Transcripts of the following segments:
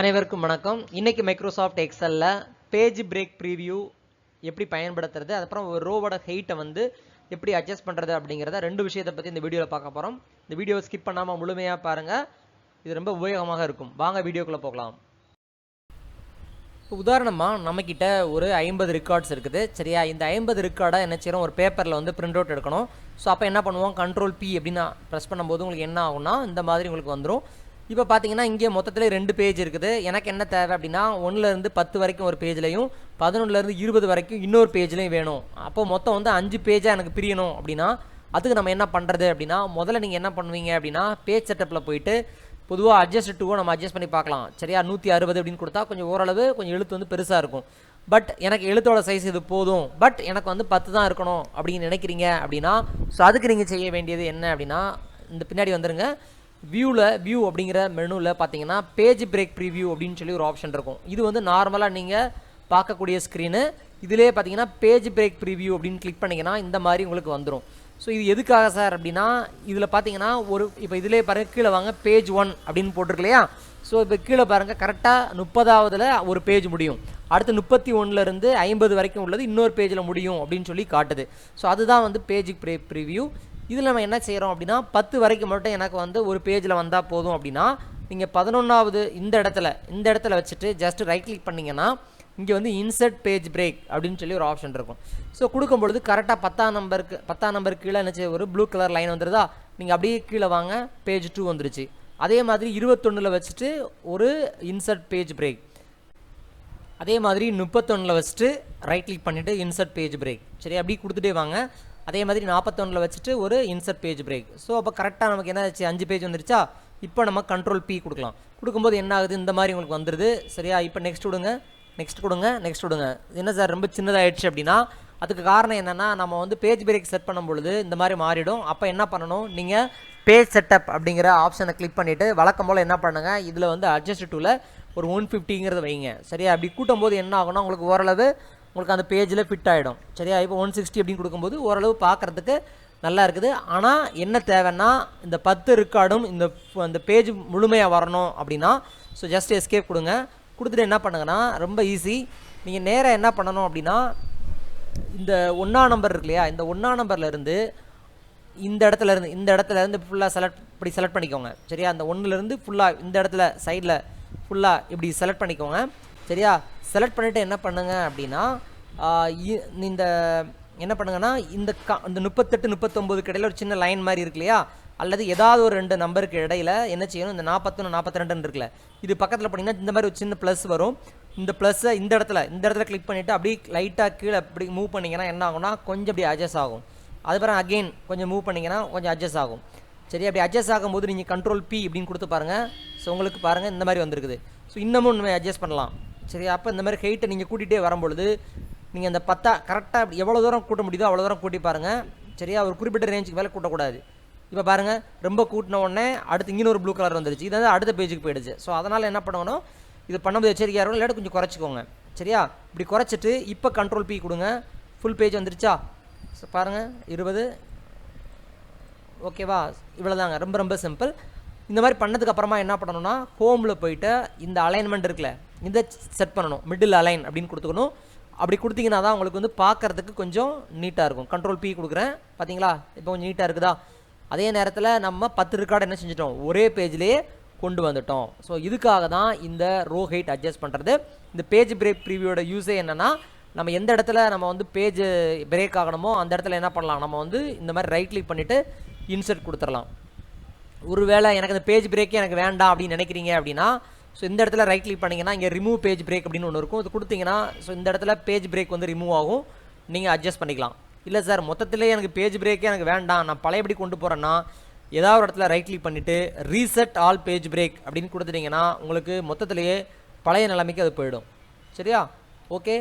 அனைவருக்கும் வணக்கம். இன்னைக்கு மைக்ரோசாஃப்ட் எக்ஸலில் பேஜ் பிரேக் ப்ரீவியூ எப்படி பயன்படுத்துறது அதுக்கப்புறம் ஒரு ரோவோட ஹெயிட்டை வந்து எப்படி அட்ஜஸ்ட் பண்ணுறது அப்படிங்கிறத ரெண்டு விஷயத்தை பற்றி இந்த வீடியோவில் பார்க்க போகிறோம் இந்த வீடியோ ஸ்கிப் பண்ணாமல் முழுமையாக பாருங்கள் இது ரொம்ப உபயோகமாக இருக்கும். வாங்க வீடியோக்குள்ளே போகலாம். இப்போ உதாரணமாக நம்மக்கிட்ட ஒரு ஐம்பது ரெக்கார்ட்ஸ் இருக்குது. சரியா? இந்த ஐம்பது ரெக்கார்டை என்ன செய்யறோம்? ஒரு பேப்பரில் வந்து பிரிண்ட் அவுட் எடுக்கணும். ஸோ அப்போ என்ன பண்ணுவோம்? கண்ட்ரோல் பி அப்படின்னா ப்ரெஸ் பண்ணும்போது உங்களுக்கு என்ன ஆகும்னா இந்த மாதிரி உங்களுக்கு வந்துடும் இப்போ பார்த்தீங்கன்னா இங்கே மொத்தத்தில் ரெண்டு பேஜ் இருக்குது. எனக்கு என்ன தேவை அப்படின்னா ஒன்றுலேருந்து பத்து வரைக்கும் ஒரு பேஜ்லையும் பதினொன்றுலேருந்து இருபது வரைக்கும் இன்னொரு பேஜ்லையும் வேணும். அப்போ மொத்தம் வந்து அஞ்சு பேஜாக எனக்கு பிரியணும் அப்படின்னா அதுக்கு நம்ம என்ன பண்ணுறது அப்படின்னா முதல்ல நீங்கள் என்ன பண்ணுவீங்க அப்படின்னா பேஜ் செட்டப்பில் போயிட்டு பொதுவாக அட்ஜஸ்ட் டூவோ நம்ம அட்ஜஸ்ட் பண்ணி பார்க்கலாம். சரியா? நூற்றி அறுபது அப்படின்னு கொடுத்தா கொஞ்சம் ஓரளவு கொஞ்சம் எழுத்து வந்து பெருசாக இருக்கும். பட் எனக்கு எழுத்தோட சைஸ் இது போதும். பட் எனக்கு வந்து பத்து தான் இருக்கணும் அப்படின்னு நினைக்கிறீங்க அப்படின்னா ஸோ அதுக்கு நீங்கள் செய்ய வேண்டியது என்ன அப்படின்னா இந்த பின்னாடி வந்துருங்க. வியூவில் வியூ அப்படிங்கிற மெனுவில் பார்த்தீங்கன்னா பேஜ் பிரேக் ப்ரிவியூ அப்படின்னு சொல்லி ஒரு ஆப்ஷன் இருக்கும். இது வந்து நார்மலாக நீங்கள் பார்க்கக்கூடிய ஸ்க்ரீனு இதிலே பார்த்தீங்கன்னா பேஜ் பிரேக் ப்ரிவியூ அப்படின்னு கிளிக் பண்ணிங்கன்னா இந்த மாதிரி உங்களுக்கு வந்துடும் ஸோ இது எதுக்காக சார் அப்படின்னா இதில் பார்த்தீங்கன்னா ஒரு இப்போ இதிலே பாருங்கள் கீழே வாங்க பேஜ் ஒன் அப்படின்னு போட்டிருக்கு இல்லையா? ஸோ இப்போ கீழே பாருங்கள் கரெக்டாக முப்பதாவதில் ஒரு பேஜ் முடியும். அடுத்து முப்பத்தி ஒன்றுலேருந்து ஐம்பது வரைக்கும் உள்ளது. இன்னொரு பேஜில் முடியும் அப்படின்னு சொல்லி காட்டுது. ஸோ அதுதான் வந்து பேஜ் ப்ரே ப்ரிவியூ இதில் நம்ம என்ன செய்கிறோம் அப்படின்னா பத்து வரைக்கும் மட்டும் எனக்கு வந்து ஒரு பேஜில் வந்தால் போதும் அப்படின்னா நீங்கள் பதினொன்றாவது இந்த இடத்துல இந்த இடத்துல வச்சுட்டு ஜஸ்ட் ரைட் கிளிக் பண்ணிங்கன்னா இங்கே வந்து இன்சர்ட் பேஜ் பிரேக் அப்படின்னு சொல்லி ஒரு ஆப்ஷன் இருக்கும். ஸோ கொடுக்கும் பொழுது கரெக்டாக பத்தாம் நம்பருக்கு பத்தாம் நம்பர் கீழே என்ன ஒரு ப்ளூ கலர் லைன் வந்துருதா? நீங்கள் அப்படியே கீழே வாங்க பேஜ் டூ வந்துருச்சு. அதே மாதிரி இருபத்தொன்னில் வச்சுட்டு ஒரு இன்சர்ட் பேஜ் பிரேக் அதே மாதிரி முப்பத்தொன்னில் வச்சுட்டு ரைட் கிளிக் பண்ணிவிட்டு இன்சர்ட் பேஜ் பிரேக் சரி அப்படி கொடுத்துட்டே வாங்க. அதே மாதிரி நாற்பத்தொன்னில் வச்சுட்டு ஒரு இன்சர்ட் பேஜ் பிரேக் ஸோ அப்போ கரெக்டாக நமக்கு என்ன ஆச்சு அஞ்சு பேஜ் வந்துருச்சா? இப்போ நம்ம கண்ட்ரோல் பி கொடுக்கலாம். கொடுக்கும்போது என்ன ஆகுது? இந்த மாதிரி உங்களுக்கு வந்துடுது சரியா? இப்போ நெக்ஸ்ட் விடுங்க. நெக்ஸ்ட் கொடுங்க. நெக்ஸ்ட் விடுங்க. என்ன சார் ரொம்ப சின்னதாகிடுச்சு அப்படின்னா அதுக்கு காரணம் என்னென்னா நம்ம வந்து பேஜ் பிரேக் செட் பண்ணும் பொழுது இந்த மாதிரி மாறிடும். அப்போ என்ன பண்ணணும்? நீங்கள் பேஜ் செட்டப் அப்படிங்கிற ஆப்ஷனை கிளிக் பண்ணிவிட்டு வழக்கம் போல் என்ன பண்ணுங்கள் இதில் வந்து அட்ஜஸ்ட் டூவில் ஒரு ஒன் ஃபிஃப்டிங்கிறத வைங்க. சரியா? அப்படி கூட்டும் போது என்ன ஆகும்னா உங்களுக்கு ஓரளவு உங்களுக்கு அந்த பேஜில் ஃபிட் ஆகிடும் சரியா? இப்போ ஒன் சிக்ஸ்டி அப்படின்னு கொடுக்கும்போது ஓரளவு பார்க்குறதுக்கு நல்லா இருக்குது. ஆனால் என்ன தேவைன்னா இந்த பத்து ரெக்கார்டும் இந்த அந்த பேஜ் முழுமையாக வரணும் அப்படின்னா ஸோ ஜஸ்ட் எஸ்கேப் கொடுங்க. கொடுத்துட்டு என்ன பண்ணுங்கன்னா ரொம்ப ஈஸி நீங்கள் நேராக என்ன பண்ணணும் அப்படின்னா இந்த ஒன்றா நம்பர் இருக்கு இல்லையா? இந்த ஒன்றா நம்பர்லேருந்து இந்த இடத்துல இருந்து இந்த இடத்துல இருந்து ஃபுல்லாக செலக்ட் இப்படி செலக்ட் பண்ணிக்கோங்க. சரியா? அந்த ஒன்றுலேருந்து ஃபுல்லாக இந்த இடத்துல சைடில் ஃபுல்லாக இப்படி செலக்ட் பண்ணிக்கோங்க. சரியா? செலக்ட் பண்ணிவிட்டு என்ன பண்ணுங்க அப்படின்னா இந்த என்ன பண்ணுங்கன்னா இந்த க இந்த முப்பத்தெட்டு முப்பத்தொம்போதுக்கு இடையில ஒரு சின்ன லைன் மாதிரி இருக்கு இல்லையா? அல்லது ஏதாவது ஒரு ரெண்டு நம்பருக்கு இடையில என்ன செய்யணும்? இந்த நாற்பத்தொன்று நாற்பத்தி ரெண்டுன்னு இருக்குல்ல. இது பக்கத்தில் போனீங்கன்னா இந்த மாதிரி ஒரு சின்ன ப்ளஸ் வரும். இந்த ப்ளஸ்ஸை இந்த இடத்துல இந்த இடத்துல கிளிக் பண்ணிவிட்டு அப்படியே லைட்டாக கீழே அப்படி மூவ் பண்ணிங்கன்னா என்ன ஆகும்னா கொஞ்சம் அப்படி அட்ஜஸ்ட் ஆகும். அதுக்கப்புறம் அகெயின் கொஞ்சம் மூவ் பண்ணிங்கன்னா கொஞ்சம் அட்ஜஸ்ட் ஆகும். சரி அப்படி அட்ஜஸ்ட் ஆகும்போது நீங்கள் கண்ட்ரோல் பி இப்படின்னு கொடுத்து பாருங்கள் ஸோ உங்களுக்கு பாருங்கள் இந்த மாதிரி வந்திருக்குது. ஸோ இன்னமும் நம்ம அட்ஜஸ்ட் பண்ணலாம். சரி அப்போ இந்த மாதிரி ஹெயிட்டை நீங்கள் கூட்டிகிட்டே வரும்பொழுது நீங்கள் அந்த பத்தா கரெக்டாக எவ்வளோ தூரம் கூட்ட முடியுதோ அவ்வளோ தூரம் கூட்டி பாருங்கள் சரியா ஒரு குறிப்பிட்ட ரேஞ்சுக்கு மேலே கூட்டக்கூடாது. இப்போ பாருங்கள் ரொம்ப கூட்டின உடனே அடுத்து இன்னொரு ப்ளூ கலர் வந்துருச்சு. இது வந்து அடுத்த பேஜுக்கு போயிடுச்சு. ஸோ அதனால் என்ன பண்ணணும்? இது பண்ணும்போது எச்சரிக்கையாக இருக்கும் இல்லாட்டி கொஞ்சம் குறைச்சிக்கோங்க. சரியா? இப்படி குறைச்சிட்டு இப்போ கண்ட்ரோல் பி கொடுங்க. ஃபுல் பேஜ் வந்துருச்சா? ஸோ பாருங்கள் இருபது ஓகேவா? இவ்வளோதாங்க ரொம்ப ரொம்ப சிம்பிள் இந்த மாதிரி பண்ணதுக்கு அப்புறமா என்ன பண்ணணும்னா ஹோமில் போயிட்டு இந்த அலைன்மெண்ட் இருக்குல்ல இதை செட் பண்ணணும். மிடில் அலைன் அப்படின்னு கொடுத்துக்கணும். அப்படி கொடுத்தீங்கன்னா தான் உங்களுக்கு வந்து பார்க்குறதுக்கு கொஞ்சம் நீட்டாக இருக்கும். கண்ட்ரோல் பி கொடுக்குறேன். பார்த்தீங்களா இப்போ கொஞ்சம் நீட்டாக இருக்குதா? அதே நேரத்தில் நம்ம பத்து ரெக்கார்டு என்ன செஞ்சிட்டோம்? ஒரே பேஜ்லேயே கொண்டு வந்துட்டோம். ஸோ இதுக்காக தான் இந்த ரோ ஹைட் அட்ஜஸ்ட் பண்ணுறது இந்த பேஜ் பிரேக் ப்ரிவியோட யூஸே என்னென்னா நம்ம எந்த இடத்துல நம்ம வந்து பேஜ் பிரேக் ஆகணுமோ அந்த இடத்துல என்ன பண்ணலாம்? நம்ம வந்து இந்த மாதிரி ரைட் கிளிக் பண்ணிவிட்டு இன்சர்ட் கொடுத்துடலாம். ஒருவேளை எனக்கு அந்த பேஜ் பிரேக்கே எனக்கு வேண்டாம் அப்படின்னு நினைக்கிறீங்க அப்படின்னா ஸோ இந்த இடத்துல ரைட் கிளிக் பண்ணிங்கன்னா இங்கே ரிமூவ் பேஜ் பிரேக் அப்படின்னு ஒன்று இருக்கும். இது கொடுத்தீங்கன்னா ஸோ இந்த இடத்துல பேஜ் பிரேக் வந்து ரிமூவ் ஆகும். நீங்கள் அட்ஜஸ்ட் பண்ணிக்கலாம். இல்லை சார் மொத்தத்திலே எனக்கு பேஜ் பிரேக்கே எனக்கு வேண்டாம். நான் பழையபடி கொண்டு போகிறேன்னா ஏதாவது ஒரு இடத்துல ரைட் கிளிக் பண்ணிவிட்டு ரீசெட் ஆல் பேஜ் பிரேக் அப்படின்னு கொடுத்துட்டிங்கன்னா உங்களுக்கு மொத்தத்திலேயே பழைய நிலைமைக்கு அது போயிடும். சரியா? ஓகே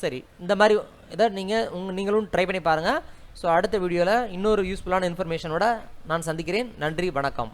சரி. இந்த மாதிரி இதை நீங்கள் உங் நீங்களும் ட்ரை பண்ணி பாருங்கள் ஸோ அடுத்த வீடியோவில் இன்னொரு யூஸ்ஃபுல்லான இன்ஃபர்மேஷனோட நான் சந்திக்கிறேன். நன்றி வணக்கம்.